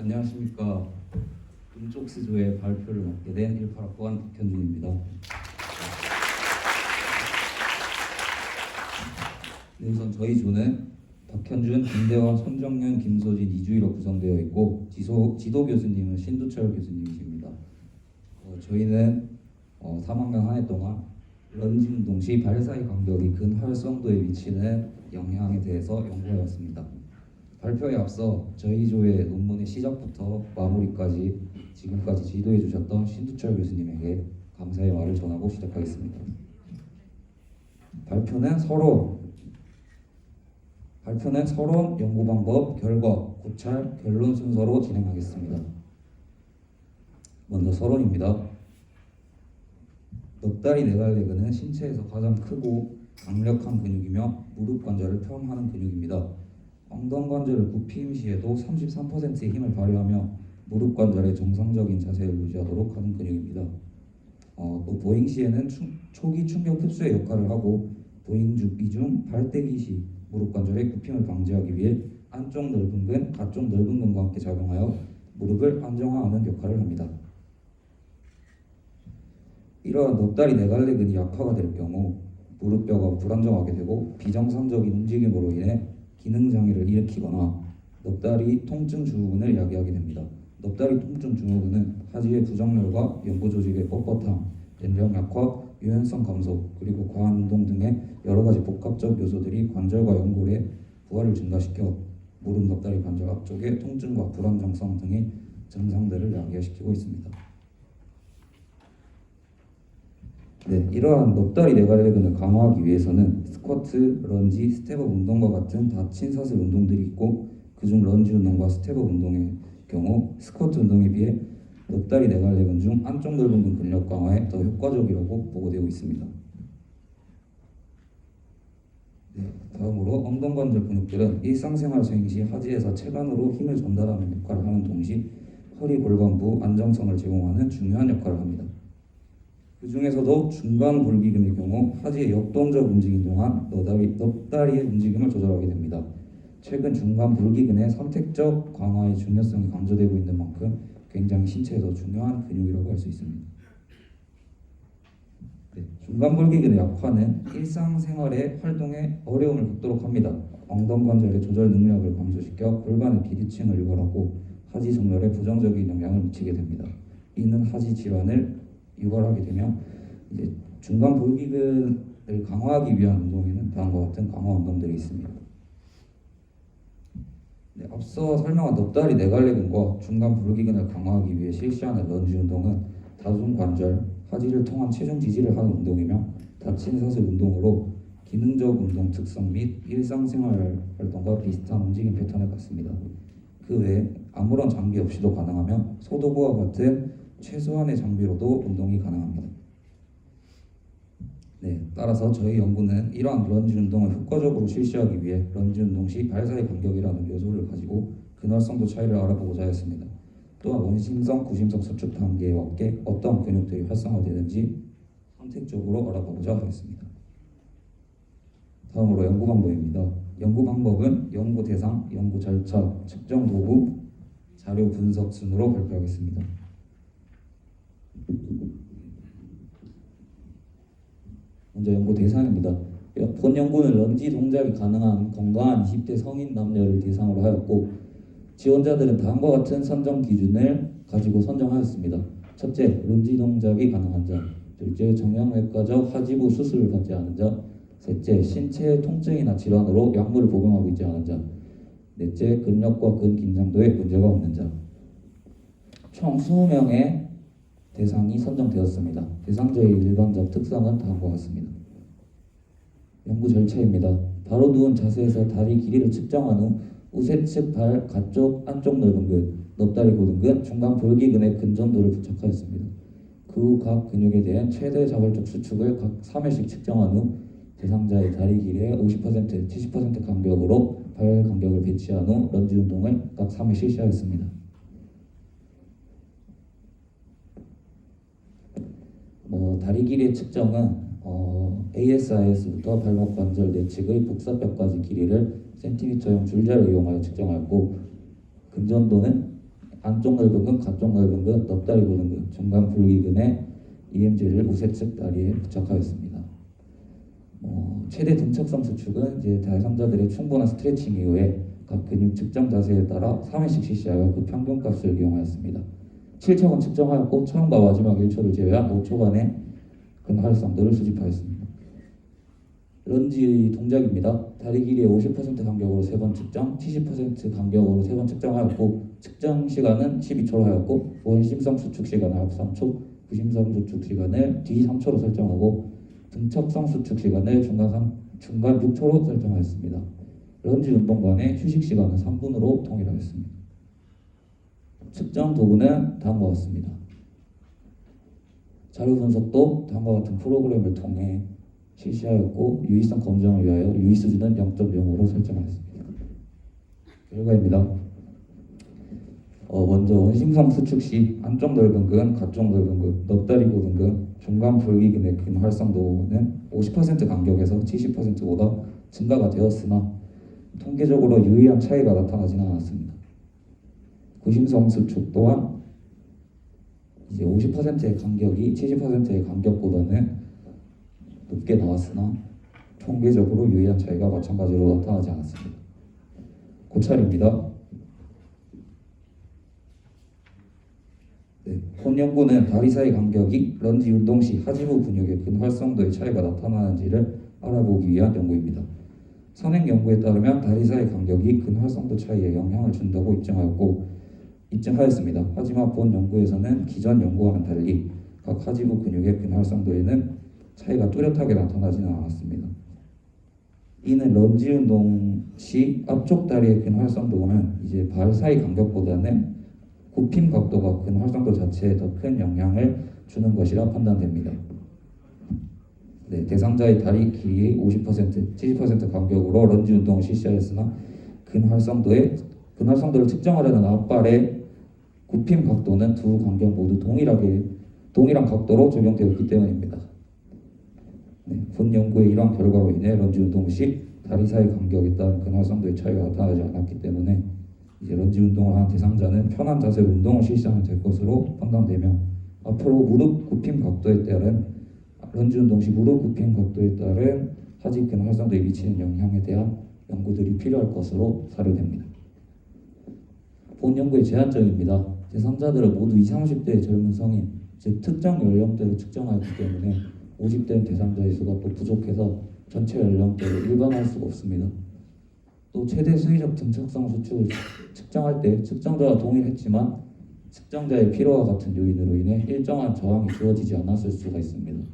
안녕하십니까. 금쪽스조의 발표를 맡게 된 18학번 박현준입니다. 네, 우선 저희 조는 박현준, 김대원, 손정윤, 김소진, 이주희로 구성되어 있고 지소, 지도 교수님은 신두철 교수님이십니다. 어, 저희는 어, 3학년 한 해 동안 런지 운동 시 발사의 간격이 근 활성도에 미치는 영향에 대해서 연구하였습니다. 발표에 앞서 저희 조의 논문의 시작부터 마무리까지 지금까지 지도해 주셨던 신두철 교수님에게 감사의 말을 전하고 시작하겠습니다. 발표는 서로 발표는 서론, 연구 방법, 결과, 고찰, 결론 순서로 진행하겠습니다. 먼저 서론입니다. 넉다리 네갈레그는 신체에서 가장 크고 강력한 근육이며 무릎 관절을 표현하는 근육입니다. 엉덩 관절을 굽힘 시에도 33%의 힘을 발휘하며 무릎 관절의 정상적인 자세를 유지하도록 하는 근육입니다. 어, 또 보행 시에는 충- 초기 충격 흡수의 역할을 하고 보행 중 이중 발대기 시 무릎 관절의 굽힘을 방지하기 위해 안쪽 넓은 근, 가쪽 넓은 근과 함께 작용하여 무릎을 안정화하는 역할을 합니다. 이러한 넉다리 네갈레근이 약화가 될 경우 무릎뼈가 불안정하게 되고 비정상적인 움직임으로 인해 기능 장애를 일으키거나 넉다리 통증 증후군을 야기하게 됩니다. 넉다리 통증 증후군은 하지의 부정렬과 연부 조직의 뻣뻣함, 연령 약화, 유연성 감소, 그리고 과한 운동 등의 여러 가지 복합적 요소들이 관절과 연골의 부하를 증가시켜 무릎 넉다리 관절 앞쪽의 통증과 불안정성 등의 증상들을 야기시키고 있습니다. 네, 이러한 넉다리 네갈레근을 강화하기 위해서는 스쿼트, 런지, 스텝업 운동과 같은 다친 사슬 운동들이 있고 그중 런지 운동과 스텝업 운동의 경우 스쿼트 운동에 비해 넉다리 네갈레근 중 안쪽 넓은 근 근력 강화에 더 효과적이라고 보고되고 있습니다. 네, 다음으로 엉덩관절 근육들은 일상생활 수행 시 하지에서 체관으로 힘을 전달하는 역할을 하는 동시 허리 골반부 안정성을 제공하는 중요한 역할을 합니다. 그 중에서도 중간 볼기근의 경우 하지의 역동적 움직임 동안 너다리, 넉다리의 움직임을 조절하게 됩니다. 최근 중간 볼기근의 선택적 강화의 중요성이 강조되고 있는 만큼 굉장히 신체에서 중요한 근육이라고 할 수 있습니다. 네, 중간 볼기근의 약화는 일상생활의 활동에 어려움을 겪도록 합니다. 엉덩 관절의 조절 능력을 감소시켜 골반의 비대칭을 유발하고 하지 정렬에 부정적인 영향을 미치게 됩니다. 이는 하지 질환을 유발하게 되면 이제 중간 볼기근을 강화하기 위한 운동에는 다음과 같은 강화 운동들이 있습니다. 네, 앞서 설명한 넉다리 네갈레근과 중간 볼기근을 강화하기 위해 실시하는 런지 운동은 다중 관절, 하지를 통한 체중 지지를 하는 운동이며 다친 사슬 운동으로 기능적 운동 특성 및 일상생활 활동과 비슷한 움직임 패턴을 갖습니다. 그 외에 아무런 장비 없이도 가능하며 소도구와 같은 최소한의 장비로도 운동이 가능합니다. 네, 따라서 저희 연구는 이러한 런지 운동을 효과적으로 실시하기 위해 런지 운동 시 발사의 간격이라는 요소를 가지고 근활성도 차이를 알아보고자 하였습니다. 또한 원심성, 구심성 수축 단계에 맞게 어떤 근육들이 활성화되는지 선택적으로 알아보고자 하겠습니다. 다음으로 연구 방법입니다. 연구 방법은 연구 대상, 연구 절차, 측정 도구, 자료 분석 순으로 발표하겠습니다. 먼저 연구 대상입니다. 본 연구는 런지 동작이 가능한 건강한 20대 성인 남녀를 대상으로 하였고 지원자들은 다음과 같은 선정 기준을 가지고 선정하였습니다. 첫째, 런지 동작이 가능한 자. 둘째, 정형외과적 하지부 수술을 받지 않은 자. 셋째, 신체 통증이나 질환으로 약물을 복용하고 있지 않은 자. 넷째, 근력과 근 긴장도에 문제가 없는 자. 총 20명의 대상이 선정되었습니다. 대상자의 일반적 특성은 다음과 같습니다. 연구 절차입니다. 바로 누운 자세에서 다리 길이를 측정한 후 우세측 발 가쪽 안쪽 넓은 근, 넙다리 고등근, 중간 볼기근의 근전도를 부착하였습니다. 그 후 각 근육에 대한 최대 자발적 수축을 각 3회씩 측정한 후 대상자의 다리 길이의 50%, 70% 간격으로 발 간격을 배치한 후 런지 운동을 각 3회 실시하였습니다. 뭐 다리 길이의 측정은 어, ASIS부터 발목 관절 내측의 복사뼈까지 길이를 센티미터형 줄자를 이용하여 측정하였고 근전도는 안쪽 넓은 근, 가쪽 넓은 근, 넙다리 보는 근, 중간 불기근의 EMG를 우세측 다리에 부착하였습니다. 어, 최대 등척성 수축은 이제 대상자들의 충분한 스트레칭 이후에 각 근육 측정 자세에 따라 3회씩 실시하여 그 평균값을 이용하였습니다. 7척은 측정하였고 처음과 마지막 1초를 제외한 5초간의 근활성도를 수집하였습니다. 런지 동작입니다. 다리 길이의 50% 간격으로 3번 측정, 70% 간격으로 3번 측정하였고 측정 시간은 12초로 하였고 원심성 수축 시간을 앞 3초, 부심성 수축 시간을 뒤 3초로 설정하고 등척성 수축 시간을 중간 3, 중간 6초로 설정하였습니다. 런지 운동간의 휴식 시간은 3분으로 통일하였습니다. 측정 도구는 다음과 같습니다. 자료 분석도 다음과 같은 프로그램을 통해 실시하였고 유의성 검정을 위하여 유의 수준은 0.0으로 설정하였습니다. 결과입니다. 어, 먼저 원심성 수축 시 안쪽 넓은 근, 가쪽 넓은 근, 넙다리 고든 근, 중간 불기근의 근 활성도는 50% 간격에서 70%보다 증가가 되었으나 통계적으로 유의한 차이가 나타나지는 않았습니다. 구심성 수축 또한 이제 50%의 간격이 70%의 간격보다는 높게 나왔으나 통계적으로 유의한 차이가 마찬가지로 나타나지 않았습니다. 고찰입니다. 네, 본 연구는 다리 사이 간격이 런지 운동 시 하지부 근육의 근활성도의 차이가 나타나는지를 알아보기 위한 연구입니다. 선행 연구에 따르면 다리 사이 간격이 근활성도 차이에 영향을 준다고 입증하였고 입증하였습니다. 하지만 본 연구에서는 기존 연구와는 달리 각 하지부 근육의 근활성도에는 차이가 뚜렷하게 나타나지는 않았습니다. 이는 런지 운동 시 앞쪽 다리의 근활성도는 이제 발 사이 간격보다는 굽힘 각도가 근활성도 자체에 더 큰 영향을 주는 것이라 판단됩니다. 네, 대상자의 다리 길이의 50%, 70% 간격으로 런지 운동을 실시하였으나 근활성도의 근활성도를 측정하려는 앞발의 굽힘 각도는 두 간격 모두 동일하게 동일한 각도로 적용되었기 때문입니다. 네, 본 연구의 이러한 결과로 인해 런지 운동 시 다리 사이 간격에 따른 근활성도의 차이가 나타나지 않았기 때문에 이제 런지 운동을 한 대상자는 편한 자세로 운동을 실시하면 될 것으로 판단되며 앞으로 무릎 굽힘 각도에 따른 런지 운동 시 무릎 굽힘 각도에 따른 하지 근활성도에 미치는 영향에 대한 연구들이 필요할 것으로 사료됩니다. 본 연구의 제한점입니다. 제3자들은 모두 20, 30대의 젊은 성인, 즉 특정 연령대로 측정하였기 때문에 50대 대상자의 수가 또 부족해서 전체 연령대를 일반화할 수가 없습니다. 또 최대 수의적 등척성 수축을 측정할 때 측정자와 동일했지만 측정자의 피로와 같은 요인으로 인해 일정한 저항이 주어지지 않았을 수가 있습니다.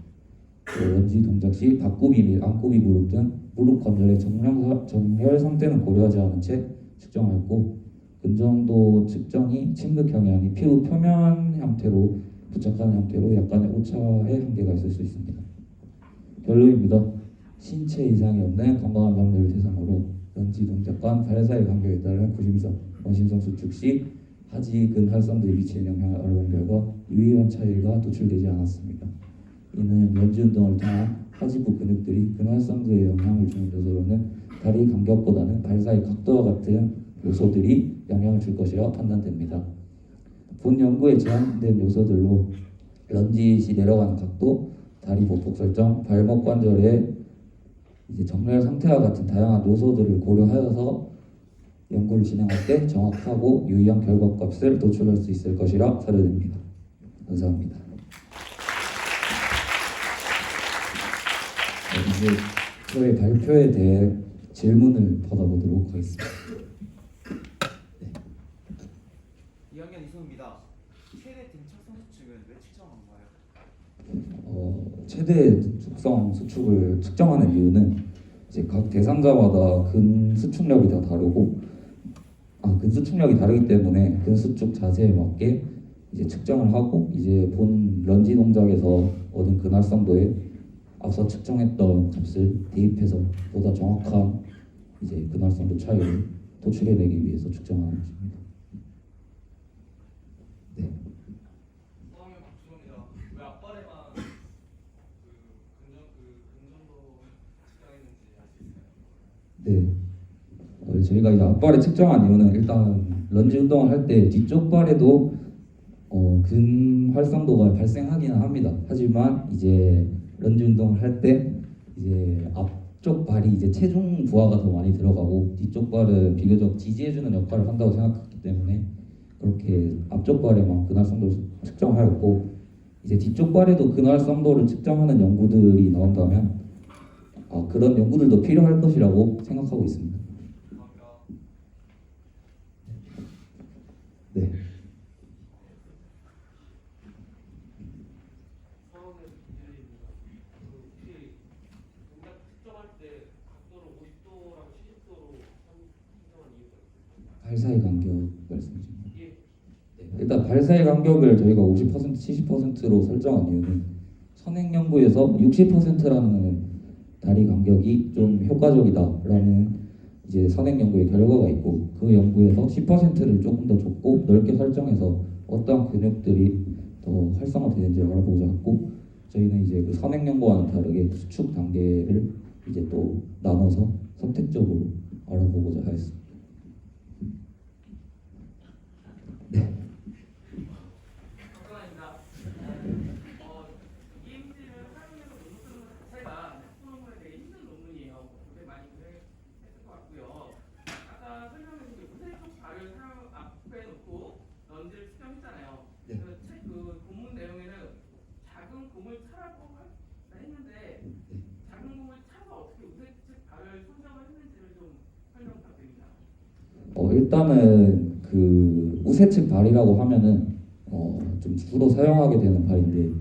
또 런지 동작 시 박구비 및 안구비 무릎 등 무릎 관절의 정렬, 정렬 상태는 고려하지 않은 채 측정하였고 근정도 측정이 침극형이 아닌 피부 표면 형태로 부착하는 형태로 약간의 오차의 한계가 있을 수 있습니다. 결론입니다. 신체 이상이 없는 건강한 남녀를 대상으로 런지 동작과 발 사이 간격에 따른 구심성, 원심성 수축 시 하지 근 활성도에 미치는 영향을 알아본 결과 유의한 차이가 도출되지 않았습니다. 이는 런지 운동을 통한 하지부 근육들이 근활성도에 영향을 주는 요소로는 다리 간격보다는 발 사이 각도와 같은 요소들이 영향을 줄 것이라 판단됩니다. 본 연구에 제한된 요소들로 런지 시 내려가는 각도, 다리 보폭 설정, 발목 관절의 이제 정렬 상태와 같은 다양한 요소들을 고려하여서 연구를 진행할 때 정확하고 유의한 결과값을 도출할 수 있을 것이라 사료됩니다. 감사합니다. 네, 이제 저의 발표에 대해 질문을 받아보도록 하겠습니다. 2학년 이소입니다. 최대 등착성 수축은 왜 측정한 거예요? 어, 최대 숙성 수축을 측정하는 이유는 이제 각 대상자마다 근 수축력이 다 다르고 아, 근 수축력이 다르기 때문에 근 수축 자세에 맞게 이제 측정을 하고 이제 본 런지 동작에서 얻은 근활성도에 앞서 측정했던 값을 대입해서 보다 정확한 이제 근활성도 차이를 도출해내기 위해서 측정하는 것입니다. 네. 4학년 박수호입니다. 왜 앞발에만 그그 근정도 측정했는지 알 수 있을까요? 네. 어, 저희가 이제 앞발에 측정한 이유는 일단 런지 운동을 할 때 뒤쪽 발에도 어, 근 활성도가 발생하기는 합니다. 하지만 이제 런지 운동을 할 때 이제 앞쪽 발이 이제 체중 부하가 더 많이 들어가고 뒤쪽 발은 비교적 지지해주는 역할을 한다고 생각했기 때문에 그렇게 앞쪽 발에만 근활성도를 측정하였고 이제 뒤쪽 발에도 근활성도를 측정하는 연구들이 나온다면 아, 그런 연구들도 필요할 것이라고 생각하고 있습니다. 네. 상황의 기준입니다. 그 혹시 동작 측정할 때 각도를 50도랑 70도로 설정한 이유가 있을까요? 발 사이 간격 말씀이십니다. 예. 네, 일단 발 사이 간격을 저희가 50% 70%로 설정한 이유는 선행 연구에서 60%라는 다리 간격이 좀 효과적이다라는 이제 선행 연구의 결과가 있고 그 연구에서 10%를 조금 더 좁고 넓게 설정해서 어떠한 근육들이 더 활성화되는지 알아보고자 했고 저희는 이제 그 선행 연구와는 다르게 수축 단계를 이제 또 나눠서 선택적으로 알아보고자 하였습니다. 감사합니다. 어, EMG를 사용해서 논문 쓰는 것 자체가 학부논문에 되게 힘든 논문이에요. 굉장히 많이 고생했을 것 같고요. 아까 설명해준 게 무쇠 쪽 발을 사용 앞에 놓고 런지를 측정 했잖아요. 네. 그, 책, 그 본문 내용에는 작은 공을 차라고 하- 했는데 작은 공을 차서 어떻게 우세 측 발을 선정을 했는지를 좀 설명 부탁드립니다. 어, 일단은 그 우세측 발이라고 하면은 어, 좀 주로 사용하게 되는 발인데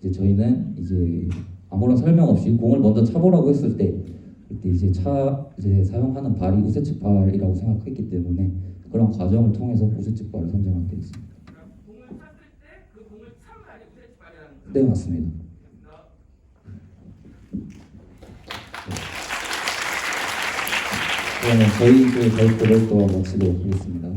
이제 저희는 이제 아무런 설명 없이 공을 먼저 차보라고 했을 때 그때 이제 차 이제 사용하는 발이 우세측 발이라고 생각했기 때문에 그런 과정을 통해서 우세측 발을 선정하게 됐습니다. 그러니까 공을 찼을 때 그 공을 참 발이 우세 측 발이라는 거죠. 네 맞습니다. 그러면 저희 그 발표를 또 마치도록 하겠습니다.